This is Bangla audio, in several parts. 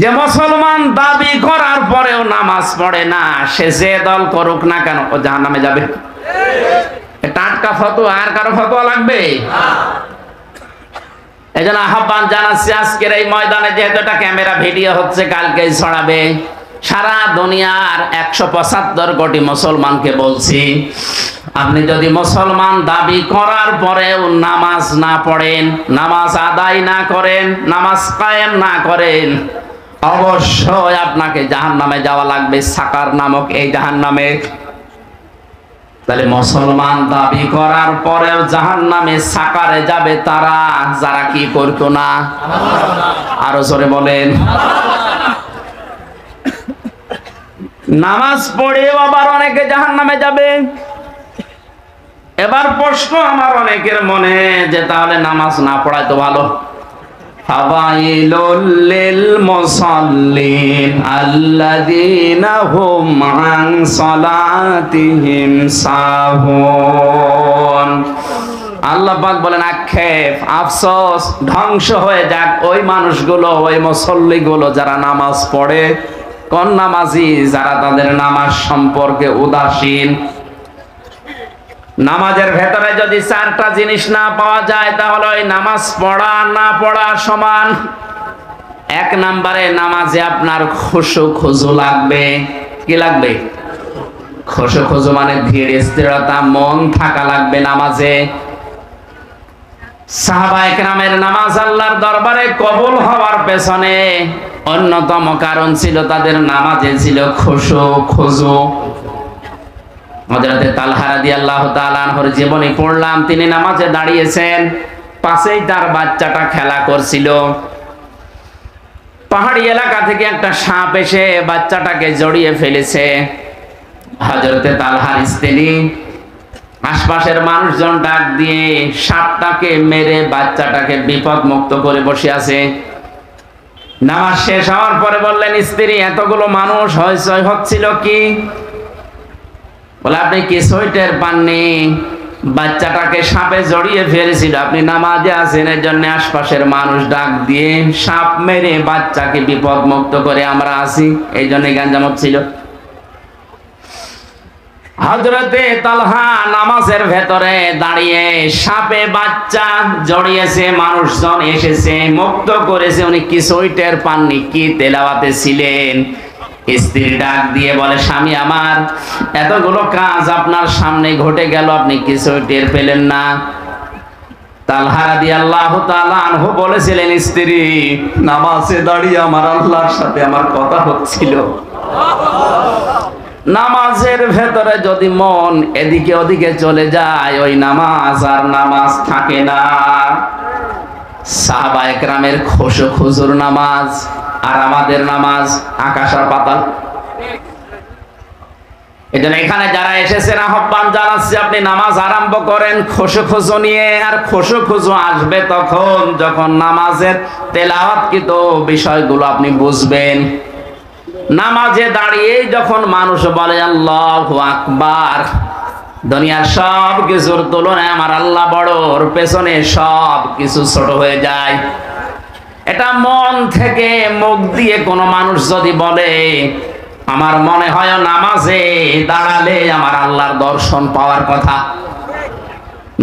যে মুসলমান দাবি করার পরেও নামাজ পড়ে না সে যে দল করুক না কেন ও জাহান নামে যাবে টাটকা ফতোয়া আর কারও ফতোয়া লাগবে? এই জন্য আহ্বান জানাচ্ছি আজকের এই ময়দানে যেহেতু একটা ক্যামেরা ভিডিও হচ্ছে কালকেই ছড়াবে। সারা দুনিয়ার একশো পঁচাত্তর কোটি মুসলমানকে বলছি আপনি যদি মুসলমান দাবি করার পরেও নামাজ না পড়েন নামাজ আদায় না করেন নামাজ কায়েম না করেন অবশ্যই আপনাকে জাহান নামে যাওয়া লাগবে, সাকার নামক এই জাহান নামে তাহলে মুসলমান দাবি করার পরেও জাহান নামে সাকারে যাবে তারা, যারা কি না? আরও জোরে বলেন। নামাজ পড়েও আবার অনেকে জাহান নামে যাবে। এবার প্রশ্ন আমার অনেকের মনে, যে তাহলে নামাজ না পড়ায় তো ভালো। ফাওয়াইলুল লিল মুসাল্লিন আল্লাযীনা হুম আন সালাতিহিম সাহুন। আল্লাহ পাক বলেন, আক্ষেপ, আফসোস, ধ্বংস হয়ে যাক ওই মানুষগুলো, ওই মুসল্লিগুলো যারা নামাজ পড়ে। কোন নামাজি যারা তাদের নামাজ সম্পর্কে উদাসীন নামাজের ভেতরে যদি চারটা জিনিস না পাওয়া যায়, তাহলে ওই নামাজ পড়া না পড়া সমান। এক নম্বরে নামাজে আপনার খুশু খুজু লাগবে। কি লাগবে? খুশু খুজু মানে ধীর স্থিরতা, মন থাকা লাগবে নামাজে। সাহাবা একরামের নামাজ আল্লাহর দরবারে কবুল হওয়ার পেছনে অন্যতম কারণ ছিল তাদের নামাজে ছিল খুশু খুজু হজরতে তালহা রাদিয়াল্লাহু তাআলা আনহুর জীবনী পড়লাম, তিনি নামাজে দাঁড়িয়েছেন, পাশেই তার বাচ্চাটা খেলা করছিল। পাহাড়ি এলাকা থেকে একটা সাপ এসে বাচ্চাটাকে জড়িয়ে ফেলেছে। হজরতে তালহার স্ত্রী আশপাশের মানুষজন ডাক দিয়ে সাপটাকে মেরে বাচ্চাটাকে বিপদ মুক্ত করে বসে আছে। নামাজ শেষ হওয়ার পরে বললেন, স্ত্রী, এতগুলো মানুষ হইচই হচ্ছিল কি? বলে, আপনি কিছুই টের পাননি? বাচ্চাটাকে সাপে জড়িয়ে ফেলেছিল। আপনি নামাজে আছেন এর জন্য আশপাশের মানুষ ডাক দিয়ে সাপ মেরে বাচ্চাকে বিপদ মুক্ত করে আমরা আসি এই জন্য গাঞ্জাম হচ্ছিল হজরতে তালহা নামাজের ভেতরে দাঁড়িয়ে সাপে বাচ্চা জড়িয়েছে, মানুষজন এসেছে, মুক্ত করেছে। উনি কি টের পাননি, কি তেলাওয়াতে ছিলেন? স্ত্রী ডাক দিয়ে বলে, স্বামী আমার, এতগুলো কাজ আপনার সামনে ঘটে গেল, আপনি কিছুই টের পেলেন না। বলেছিলেন, স্ত্রী, নামাজে দাঁড়িয়ে আমার আল্লাহর সাথে আমার কথা হচ্ছিল। নামাজের ভেতরে যদি মন এদিকে ওদিকে চলে যায়, ওই নামাজ আর নামাজ থাকে না। সাহাবা একরামের খোসো খুজুর নামাজ। আর আমাদের নামাজ আকাশ আর পাতাল। এজন্য এখানে যারা এসেছেন, আহ্বান জানাচ্ছি, আপনি নামাজ আরম্ভ করেন, খোসো নিয়ে, আর খোসো আসবে তখন যখন নামাজের তেলাওয়াতকৃত বিষয়গুলো আপনি বুঝবেন। নামাজে দাঁড়িয়ে যখন মানুষ বলে, আল্লাহ আকবার দুনিয়ার সব কিছুর তুলনায় আমার আল্লাহ বড়, ওর পেছনে সব কিছু ছোট হয়ে যায়। এটা মন থেকে মুখ দিয়ে কোনো মানুষ যদি বলে, আমার মনে হয় নামাজে দাঁড়ালে আমার আল্লাহর দর্শন পাওয়ার কথা।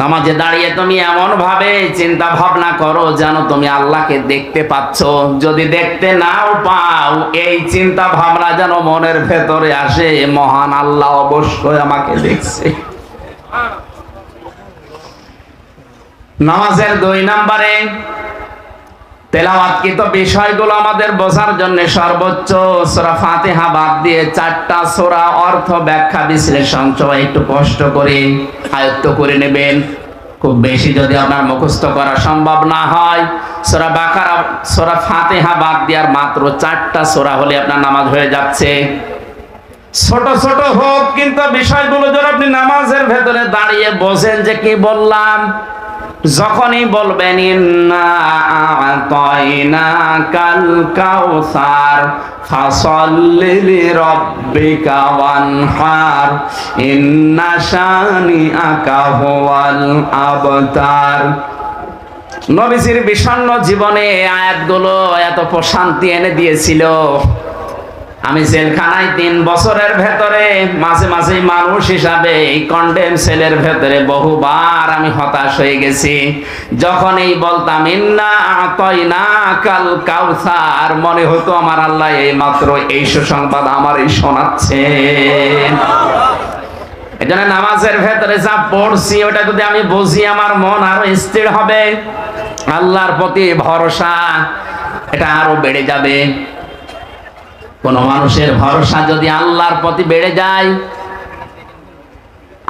নামাজে দাঁড়িয়ে তুমি এমন ভাবে চিন্তা ভাবনা করো যেন তুমি আল্লাহকে দেখতে পাচ্ছ। যদি দেখতে নাও পাও, এই চিন্তা ভাবনা যেন মনের ভেতরে আসে। মহান আল্লাহ অবশ্যই আমাকে দেখছে। নামাজের দুই নম্বরে তেলাওয়াতকৃত বিষয়গুলো আমাদের বোঝার জন্য সর্বোচ্চ সোরা ফাতিহা বাদ দিয়ে চারটা সোরা অর্থ ব্যাখ্যা বিশ্লেষণ সবাই একটু কষ্ট করে আয়ত্ত করে নেবেন। খুব বেশি যদি আপনার মুখস্থ করা সম্ভব না হয়, সোরা বাকারা, সোরা ফাতিহা বাদ দেওয়ার মাত্র চারটা সোরা হলে আপনার নামাজ হয়ে যাচ্ছে। ছোট ছোট হোক, কিন্তু বিষয়গুলো যদি আপনি নামাজের ভেতরে দাঁড়িয়ে বোঝেন যে কি বললাম যখনই বলবেন কাল কাউসার ফাসাল্লি লিরাব্বিকা ওয়ানহার, ইন্না শানিআকা হুয়াল আবতার। নবীজির বিষণ্ণ জীবনে আয়াতগুলো এত প্রশান্তি এনে দিয়েছিল। আমি জেলখানায় তিন বছরের ভেতরে মাঝে মাঝে মানুষ হিসাবে এই কন্ডেম সেলের ভেতরে বহুবার আমি হতাশ হয়ে গেছি। যখন এই বলতাম, ইন্না আতয়না কাল কাউসার মনে হতো আমার আল্লাহ এই মাত্র এই সুসংবাদ আমার এই শোনাচ্ছে। এজন্য নামাজের ভেতরে যা পড়ছি, ওটা যদি আমি বুঝি, আমার মন আরও স্থির হবে। আল্লাহর প্রতি ভরসা, এটা আরও বেড়ে যাবে। কোন মানুষের ভরসা যদি আল্লাহর প্রতি বেড়ে যায়,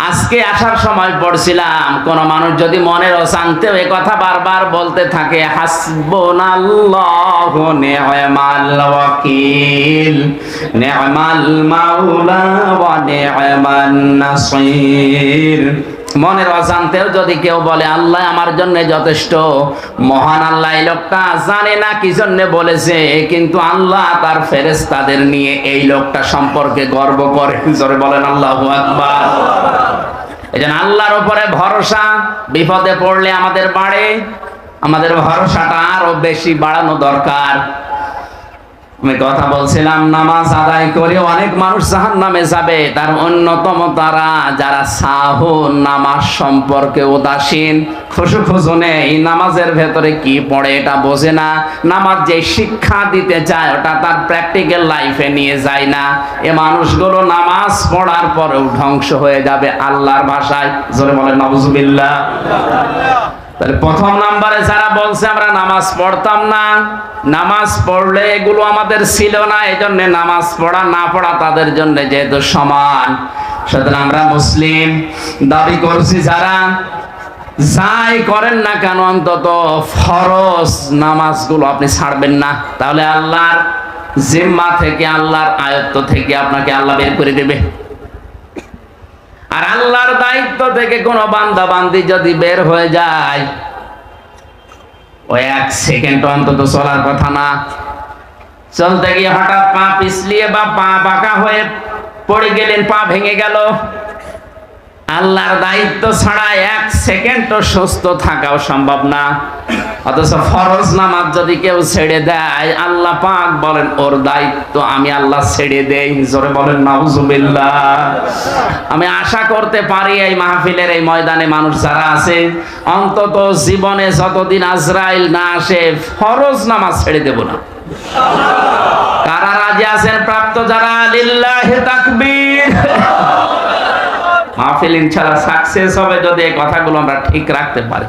আজকে আসার সময় পড়ছিলাম, কোন মানুষ যদি মনের অশান্তিও এ কথা বারবার বলতে থাকে, হাসবুনাল্লাহু মনের অজান্তেও যদি কেউ বলে, আল্লাহ আমার জন্য যথেষ্ট, মহান আল্লাহ, এই লোকটা জানে না কি জন্য বলেছে, কিন্তু আল্লাহ তার ফেরেস তাদের নিয়ে এই লোকটা সম্পর্কে গর্ব করে। জোরে বলেন আল্লাহ আকবার। এজন্য আল্লাহর উপরে ভরসা, বিপদে পড়লে আমাদের বাড়ে, আমাদের ভরসাটা আরও বেশি বাড়ানো দরকার। আমি কথা বলছিলাম, নামাজ আদায় করে অনেক মানুষ জাহান নামে যাবে। তার অন্যতম তারা যারা সাহু নামাজ সম্পর্কে উদাসীন খুশু খুশু নেই নামাজের ভেতরে কি পড়ে এটা বোঝে না। নামাজ যে শিক্ষা দিতে চায়, ওটা তার প্র্যাকটিক্যাল লাইফে নিয়ে যায় না। এ মানুষগুলো নামাজ পড়ার পরেও ধ্বংস হয়ে যাবে আল্লাহর ভাষায়। জোরে বলে নবজুবিল্লাহ তাহলে প্রথম নাম্বারে যারা বলছে, আমরা নামাজ পড়তাম না। নামাজ পড়লে এগুলো আমাদের ছিল না এই জন্য নামাজ পড়া না পড়া তাদের জন্য যেহেতু সমান। সুতরাং আমরা মুসলিম। দাবি করছি যারা যাই করেন না কেন, অন্তত ফরজ নামাজগুলো আপনি ছাড়বেন না। তাহলে আল্লাহর জিম্মা থেকে, আল্লাহর আয়ত্ত থেকে আপনাকে আল্লাহ বের করে দেবে। আর আল্লাহর দায়িত্ব থেকে কোনো বান্দা বান্দি যদি বের হয়ে যায় ওই এক সেকেন্ড অন্তত চলার কথা না। চলতে গিয়ে হঠাৎ পা পিছলিয়ে বা পা বাঁকা হয়ে পড়ে গেলেন, পা ভেঙে গেল। আল্লাহর দায়িত্ব ছাড়া এক সেকেন্ডও সুস্থ থাকাও সম্ভব না। অথচ ফরজ নামাজ যদি কেউ ছেড়ে দেয়, আল্লাহ পাক বলেন, ওর দায়িত্ব আমি আল্লাহ ছেড়ে দেই। জোরে বলেন, নাউজুবিল্লাহ। আমি আশা করতে পারি এই মাহফিলের এই ময়দানে মানুষ যারা আছে, অন্তত জীবনে যতদিন আজরাইল না আসে, ফরজ নামাজ ছেড়ে দেব না। কারা রাজি আছেন প্রাপ্ত যারা? লিল্লাহি তাকবীর। মাহফিল ইনশাআল্লাহ সাকসেস হবে যদি এই কথাগুলো আমরা ঠিক রাখতে পারি।